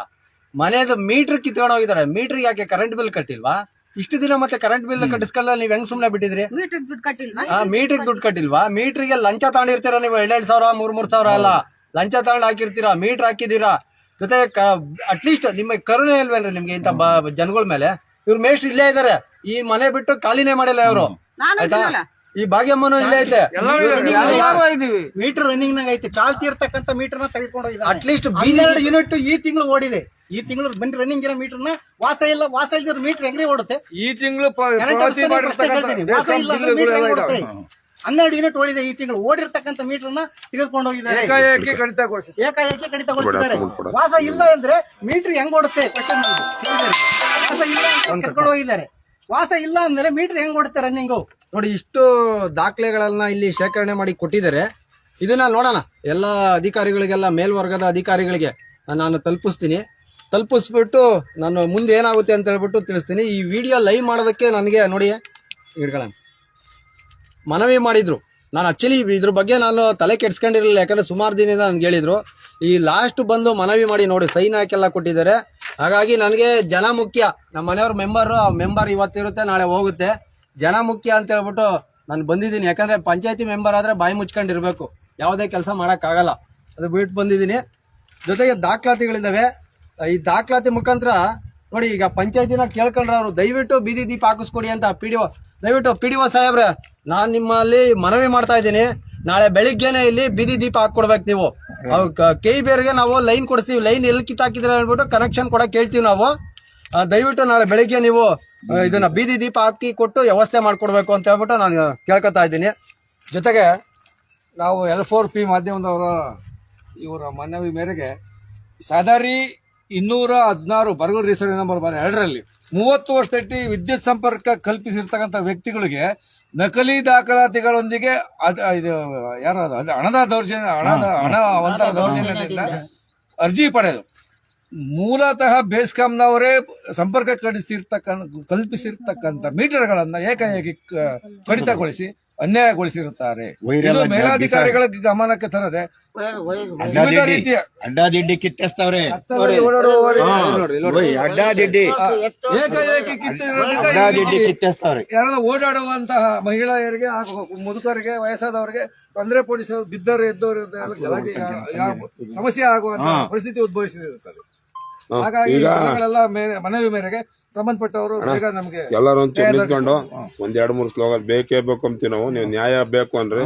ಮನೆಯದು ಮೀಟರ್ ಕಿತ್ಕೊಂಡು ಹೋಗಿದ್ದಾರೆ. ಮೀಟರ್ ಯಾಕೆ? ಕರೆಂಟ್ ಬಿಲ್ ಕಟ್ಟಿಲ್ವಾ? ಇಷ್ಟು ದಿನ ಮತ್ತೆ ಕರೆಂಟ್ ಬಿಲ್ ಕಟ್ಟಿಸ್ಕೊಳ್ಳ ನೀವ್ ಹೆಂಗ್ ಸುಮ್ನೆ ಬಿಟ್ಟಿದ್ರಿ? ಮೀಟರ್ ದುಡ್ಡು ಕಟ್ಟಿಲ್ವಾ? ಆ ಮೀಟ್ರಿಗೆ ದುಡ್ಡು ಕಟ್ಟಿಲ್ವಾ? ಮೀಟ್ರಿಗೆ ಲಂಚ ತಗೊಂಡಿರ್ತೀರಾ ನೀವು? ಎರಡೆರಡು ಸಾವಿರ ಮೂರ್ ಮೂರ್ ಸಾವಿರ ಅಲ್ಲ. ಲಂಚ ತಗೊಂಡ್ ಹಾಕಿರ್ತೀರಾ? ಮೀಟರ್ ಹಾಕಿದೀರಾ ಜೊತೆ ಅಟ್ಲೀಸ್ಟ್ ನಿಮ್ಮ ಕರುಣೆ ಇಲ್ವೇನ್ರಿ ನಿಮ್ಗೆ ಇಂತ ಬ- ಜನಗಳ ಮೇಲೆ? ಇವ್ರ ಮೇಷ್ಟ್ರು ಇಲ್ಲೇ ಇದಾರೆ. ಈ ಮನೆ ಬಿಟ್ಟು ಖಾಲಿನೇ ಮಾಡಿಲ್ಲ ಇವರು. ನಾನು ಆಯ್ತಾ. ಈ ಭಾಗ್ಯಮ್ಮನು ಇಲ್ಲೇ ಐತೆ. ಇದೀವಿ ಮೀಟರ್ ರನ್ನಿಂಗ್ ನಾಗ ಐತೆ. ಚಾಲ್ತಿ ಇರ್ತಕ್ಕಂಥ ಮೀಟರ್ನ ತೆಗೆದುಕೊಂಡು ಅಟ್ಲೀಸ್ಟ್ ಹನ್ನೆರಡು ಯೂನಿಟ್ ಈ ತಿಂಗಳು ಓಡಿದೆ. ಈ ತಿಂಗಳು ಬಂದ್ ರನ್ನಿಂಗ್ ಇರೋ ಮೀಟರ್ನ ವಾಸ ಇಲ್ಲ ವಾಸ ಇಲ್ದಿರೋ ಮೀಟರ್ ಹೆಂಗ್ರಿ ಓಡುತ್ತೆ? ಈ ತಿಂಗಳು ವಾಸ ಇಲ್ಲ ಮೀಟರ್. ಓಡುತ್ತೆ? ಹನ್ನೆರಡು ಯೂನಿಟ್ ಓಡಿದೆ ಈ ತಿಂಗಳು. ಓಡಿರ್ತಕ್ಕಂಥ ಮೀಟರ್ನ ತೆಗೆದುಕೊಂಡು ಹೋಗಿದ್ದಾರೆ. ಏಕಾಏಕಿ ಕಡಿತಗೊಳಿಸಿ ಏಕಾಏಕಿ ಕಡಿತಗೊಳಿಸಿದ್ದಾರೆ ವಾಸ ಇಲ್ಲ ಅಂದ್ರೆ ಮೀಟರ್ ಹೆಂಗ್ ಓಡುತ್ತೆ? ಕ್ವಶನ್ ವಾಸ ಇಲ್ಲ ಅಂತ ಕರ್ಕೊಂಡು ಹೋಗಿದ್ದಾರೆ. ವಾಸ ಇಲ್ಲ ಅಂದ್ರೆ ಮೀಟರ್ ಹೆಂಗ್ ಓಡುತ್ತೆ ರನ್ನಿಂಗು ನೋಡಿ, ಇಷ್ಟು ದಾಖಲೆಗಳನ್ನ ಇಲ್ಲಿ ಶೇಖರಣೆ ಮಾಡಿ ಕೊಟ್ಟಿದ್ದಾರೆ. ಇದನ್ನ ನೋಡೋಣ. ಎಲ್ಲ ಅಧಿಕಾರಿಗಳಿಗೆಲ್ಲ, ಮೇಲ್ವರ್ಗದ ಅಧಿಕಾರಿಗಳಿಗೆ ನಾನು ತಲುಪಿಸ್ತೀನಿ. ತಲುಪಿಸ್ಬಿಟ್ಟು ನಾನು ಮುಂದೆ ಏನಾಗುತ್ತೆ ಅಂತ ಹೇಳ್ಬಿಟ್ಟು ತಿಳಿಸ್ತೀನಿ. ಈ ವಿಡಿಯೋ ಲೈವ್ ಮಾಡೋದಕ್ಕೆ ನನಗೆ ನೋಡಿ ಹಿಡ್ಕೊಳ್ಳೋಣ ಮನವಿ ಮಾಡಿದ್ರು. ನಾನು ಆಕ್ಚುಲಿ ಇದ್ರ ಬಗ್ಗೆ ನಾನು ತಲೆ ಕೆಡ್ಸ್ಕೊಂಡಿರಲಿಲ್ಲ. ಯಾಕಂದ್ರೆ ಸುಮಾರು ದಿನದಿಂದ ನನಗೆ ಹೇಳಿದ್ರು. ಈ ಲಾಸ್ಟ್ ಬಂದು ಮನವಿ ಮಾಡಿ ನೋಡಿ ಸೈನ್ ಹಾಕೆಲ್ಲ ಕೊಟ್ಟಿದ್ದಾರೆ. ಹಾಗಾಗಿ ನನಗೆ ಜನ ಮುಖ್ಯ. ನಮ್ಮ ಮನೆಯವ್ರ ಮೆಂಬರ್ ಮೆಂಬರ್ ಇವತ್ತಿರುತ್ತೆ, ನಾಳೆ ಹೋಗುತ್ತೆ. ಜನ ಮುಖ್ಯ ಅಂತ ಹೇಳ್ಬಿಟ್ಟು ನಾನು ಬಂದಿದ್ದೀನಿ. ಯಾಕಂದ್ರೆ ಪಂಚಾಯತಿ ಮೆಂಬರ್ ಆದ್ರೆ ಬಾಯಿ ಮುಚ್ಕೊಂಡಿರ್ಬೇಕು. ಯಾವುದೇ ಕೆಲಸ ಮಾಡೋಕ್ಕಾಗಲ್ಲ. ಅದು ಬಿಟ್ಟು ಬಂದಿದ್ದೀನಿ. ಜೊತೆಗೆ ದಾಖಲಾತಿಗಳಿದ್ದಾವೆ ಈ ದಾಖಲಾತಿ ಮುಖಾಂತರ ನೋಡಿ, ಈಗ ಪಂಚಾಯತಿನ ಕೇಳ್ಕೊಂಡ್ರೆ ಅವರು ದಯವಿಟ್ಟು ಬೀದಿ ದೀಪ ಹಾಕಿಸ್ಕೊಡಿ ಅಂತ ಪಿ ಡಿ ಒ ದಯವಿಟ್ಟು ಪಿ ಡಿ ಒ ಸಾಹೇಬ್ರೆ, ನಾನು ನಿಮ್ಮಲ್ಲಿ ಮನವಿ ಮಾಡ್ತಾ ಇದ್ದೀನಿ. ನಾಳೆ ಬೆಳಿಗ್ಗೆನೆ ಇಲ್ಲಿ ಬೀದಿ ದೀಪ ಹಾಕೊಡ್ಬೇಕು ನೀವು. ಕೈ ಬೇರೆಗೆ ನಾವು ಲೈನ್ ಕೊಡ್ತೀವಿ ಲೈನ್ ಎಲ್ಲಿ ಕಿತ್ತಾಕಿದ್ರೆ ಹೇಳ್ಬಿಟ್ಟು ಕನೆಕ್ಷನ್ ಕೊಡಕ್ ಕೇಳ್ತೀವಿ ನಾವು. ದಯವಿಟ್ಟು ನಾಳೆ ಬೆಳಿಗ್ಗೆ ನೀವು ಇದನ್ನ ಬೀದಿ ದೀಪ ಹಾಕಿ ಕೊಟ್ಟು ವ್ಯವಸ್ಥೆ ಮಾಡ್ಕೊಡ್ಬೇಕು ಅಂತ ಹೇಳ್ಬಿಟ್ಟು ನಾನು ಕೇಳ್ಕೊತಾ ಇದ್ದೀನಿ. ಜೊತೆಗೆ ನಾವು ಎಲ್ ಫೋರ್ ಪಿ ಮಾಧ್ಯಮದವರ ಇವರ ಮನವಿ ಮೇರೆಗೆ ಸದರಿ ಇನ್ನೂರ ಹದಿನಾರು ಬರಗೂರು ರಿಸರ್ವ್ ನಂಬರ್ ಬರ ಎರಡರಲ್ಲಿ ಮೂವತ್ತು ವರ್ಷದಟ್ಟಿ ವಿದ್ಯುತ್ ಸಂಪರ್ಕ ಕಲ್ಪಿಸಿರ್ತಕ್ಕಂಥ ವ್ಯಕ್ತಿಗಳಿಗೆ ನಕಲಿ ದಾಖಲಾತಿಗಳೊಂದಿಗೆ ಅದು ಇದು ಯಾರು ಹಣದ ದೌರ್ಜನ್ಯ ಹಣದ ಹಣ ಒಂಥರ ದೌರ್ಜನ್ಯದಿಂದ ಅರ್ಜಿ ಪಡೆದು. ಮೂಲತಃ ಬೇಸ್ಕಾಂನವರೇ ಸಂಪರ್ಕ ಕಡಿಸಿರ್ತಕ್ಕ ಕಲ್ಪಿಸಿರ್ತಕ್ಕಂಥ ಮೀಟರ್ಗಳನ್ನ ಏಕಾಏಕಿ ಕಡಿತಗೊಳಿಸಿ ಅನ್ಯಾಯಗೊಳಿಸಿರುತ್ತಾರೆ. ಮೇಲಾಧಿಕಾರಿಗಳ ಗಮನಕ್ಕೆ ತರದೆ. ರೀತಿಯ ಅಡ್ಡಾದಿಡ್ಡಿ ಕಿತ್ತೆಸ್ತವ್ರೆ. ಅಡ್ಡಾದಿಡ್ಡಿ ಏಕಾಏಕಿ ಕಿತ್ತೆಸ್ತವ್ರೆ. ಯಾರಾದ್ರೂ ಓಡಾಡುವಂತಹ ಮಹಿಳೆಯರಿಗೆ ಮುದುಕರಿಗೆ ವಯಸ್ಸಾದವರಿಗೆ ತೊಂದರೆ ಪೊಲೀಸರು ಬಿದ್ದರು ಎದ್ದವರು ಇದ್ದವರಿಗೆ ಸಮಸ್ಯೆ ಆಗುವಂತಹ ಪರಿಸ್ಥಿತಿ ಉದ್ಭವಿಸಿರುತ್ತದೆ. ಹಾಗಾಗಿ ಮನವಿ ಮೇರೆಗೆ ಸಂಬಂಧಪಟ್ಟವರು ಬೇಗ ನಮಗೆ ಎಲ್ಲರೂ ಒಂಚೂರು ನಿಂತ್ಕೊಂಡು ಒಂದ್ ಎರಡ್ ಮೂರು ಸ್ಲೋಗನ್ ಬೇಕೇ ಬೇಕು ಅಂತೀವಿ ನಾವು. ನೀವು ನ್ಯಾಯ ಬೇಕು ಅಂದ್ರೆ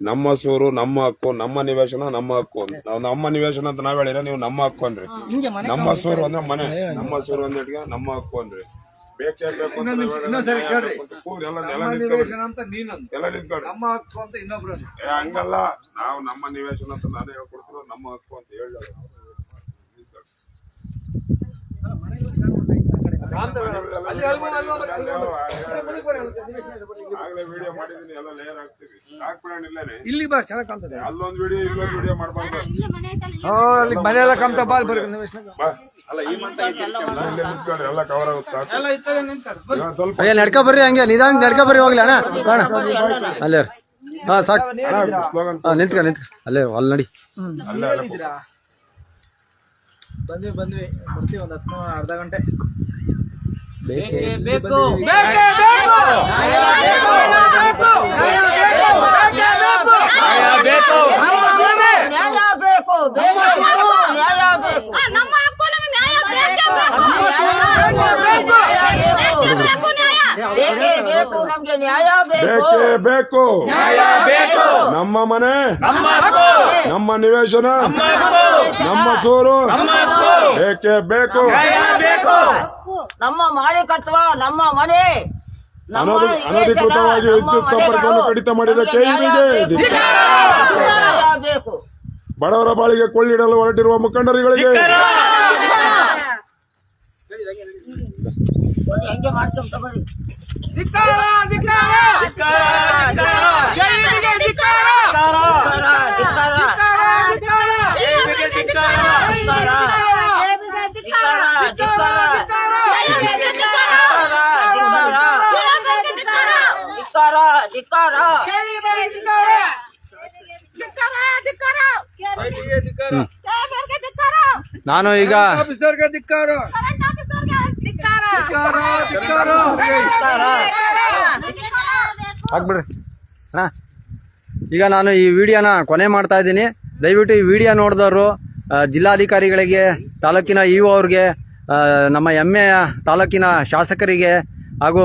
ನಮ್ಮ ಸೂರು ನಮ್ಮ ಹಕ್ಕು ನಮ್ಮ ನಿವೇಶನ ನಮ್ಮ ಹಕ್ಕು ಅಂತ. ನಾವು ನಮ್ಮ ನಿವೇಶನ ಅಂತ ನಾವ್ ಹೇಳಿರ ನೀವು ನಮ್ಮ ಹಕ್ಕು ಅಂದ್ರಿ. ನಮ್ಮ ಸೂರು ಅಂದ್ರೆ ಮನೆ ನಮ್ಮ ಸೂರು ಅಂದ್ರೆ ನಮ್ಮ ಹಕ್ಕು ಅಂದ್ರಿ. ಬೇಕೇ ಬೇಕು ಅಂತ ನಾವ್ ಹೇಳಿದ್ರೆ ಇನ್ನೊಂದ್ಸರಿ ನ್ಯಾಯ ಬೇಕು ಅಂತ ಕೂರಿ ಎಲ್ಲ ಎಲ್ಲ ನಮ್ಮ ನಿಂತ್ಕೊಬಿಡಿ. ನಿವೇಶನ ಅಂತ ನೀನಂದು. ಎಲ್ಲ ನಿಂತ್ಕೊಳ್ರಿ ನಮ್ಮ ಹಕ್ಕು ಅಂತ ಇನ್ನೊಬ್ರು ಅಂದ್ರು. ಏ, ಹಂಗಲ್ಲ. ನಾವು ನಮ್ಮ ನಿವೇಶನ ಅಂತ ನಾನೇ ಹೇಳ್ಕೊಡ್ತೀವಿ ನಮ್ಮ ಹಕ್ಕು ಅಂತ ಹೇಳಿ ಅಲ್ಲಿ ಅಲ್ವಾ, ಅಲ್ವಾ, ಮತ್ತೆ ಆಗ್ಲೇ ವಿಡಿಯೋ ಮಾಡಿದೀನಿ ಎಲ್ಲ ಲೇಯರ್ ಹಾಕ್ತೀವಿ. ಹಾಕ್ಬಿಡೋಣ ಇಲ್ಲೇನೆ. ಇಲ್ಲಿ ಬಾ ಚೆನ್ನಾಗಿ ಕಾಣ್ತದೆ. ಅಲ್ಲೊಂದು ವಿಡಿಯೋ ಇಲ್ಲೊಂದ್ ವಿಡಿಯೋ ಮಾಡ್ಬಾರ್ದು. ಹಾ, ಅಲ್ಲಿ ಮನೆ ಎಲ್ಲ ಕಮ್ತ ಬಾಲ್ ಬರ್ಬೇಕು ಈ ಬಾ ಇಲ್ಲೇ ನಿಂತ್ಕೊಳ್ರಿ ಎಲ್ಲ ಕವರ್ ಆಗುತ್ತೆ ಸಾಕು. ಇನ್ನೊಂದ್ ಸ್ವಲ್ಪ ಅಯ್ಯ ನಡ್ಕೊ ಬರ್ರಿ ಹಂಗೆ ನಿಧಾನ ನಡ್ಕ ಬರ್ರಿ ಹೋಗ್ಲಿ ಅಣ್ಣ. ಅಲ್ಲೇ ಹಾ ಸಾಕು. ನಿಂತ್ಕ ನಿಂತ್ಕ. ಅಲ್ಲೇ ಅಲ್ಲಿ ನಡಿ. ಅಲ್ಲೇ ಅಲ್ಲೇ ಬಂದ್ವಿ ಬಂದ್ವಿ. ಬರ್ತೀವಿ ಒಂದ್ ಹತ್ತು ಅರ್ಧ ಗಂಟೆ. ಬೇಕು ನ್ಯಾಯ ಬೇಕು. ಬೇಕು ಬೇಕು ನಮ್ಮ ನ್ಯಾಯ ಬೇಕು. ಬೇಕೇ ಬೇಕು. ನಮ್ಗೆ ನ್ಯಾಯ ಬೇಕು. ಬೇಕು ಬೇಕು ನಮ್ಮ ಮನೆ ನಮ್ಮ ಹಕ್ಕು. ನಮ್ಮ ನಿವೇಶನ. ನಮ್ಮ ಸೂರು ಬೇಕೇ ಬೇಕು. ನ್ಯಾಯ ಬೇಕು. ನಮ್ಮ ಮಾಲೀಕತ್ವ ನಮ್ಮ ಮನೆ. ನಮ್ಮ ಅನಧಿ- ಅನಧಿಕೃತವಾಗಿ ನಮ್ಮ ವಿದ್ಯುತ್ ಸಂಪರ್ಕವನ್ನು ಮನೆಗಳು. ಕಡಿತ ಮಾಡಿದ ನಮಗೆ ಕೆಇಬಿಗೆ ನ್ಯಾಯ ಬೇಕು. ನ್ಯಾಯ ಬೇಕು. ಬಡವರ ಬಾಳಿಗೆ ಕೊಳ್ಳಿಡಲು ಹೊರಟಿರುವ ಮುಖಂಡರುಗಳಿಗೆ ನೋಡಿ, ಧಿಕ್ಕಾರ ಮಾಡ್ಕೊಂತ ಧಿಕ್ಕಾರ ನಾನು ಈಗ ಧಿಕ್ಕಾರ. ಹಾಕ್ಬಿಡ್ರಿ. ಅಣ್ಣ ಈಗ ನಾನು ಈ ವಿಡಿಯೋನ ಕೊನೆ ಮಾಡ್ತಾ ಇದ್ದೀನಿ. ದಯವಿಟ್ಟು ಈ ವಿಡಿಯೋ ನೋಡಿದವರು ಜಿಲ್ಲಾಧಿಕಾರಿಗಳಿಗೆ, ತಾಲೂಕಿನ ಇ ಒ ಅವ್ರಿಗೆ ನಮ್ಮ ಹೆಮ್ಮೆಯ ತಾಲೂಕಿನ ಶಾಸಕರಿಗೆ ಹಾಗೂ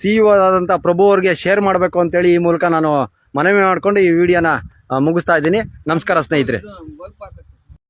ಸಿ ಇ ಆದಂಥ ಪ್ರಭು ಅವ್ರಿಗೆ ಶೇರ್ ಮಾಡಬೇಕು ಅಂತೇಳಿ ಈ ಮೂಲಕ ನಾನು ಮನವಿ ಮಾಡಿಕೊಂಡು ಈ ವಿಡಿಯೋನ ಮುಗಿಸ್ತಾ ಇದ್ದೀನಿ. ನಮಸ್ಕಾರ ಸ್ನೇಹಿತರೆ.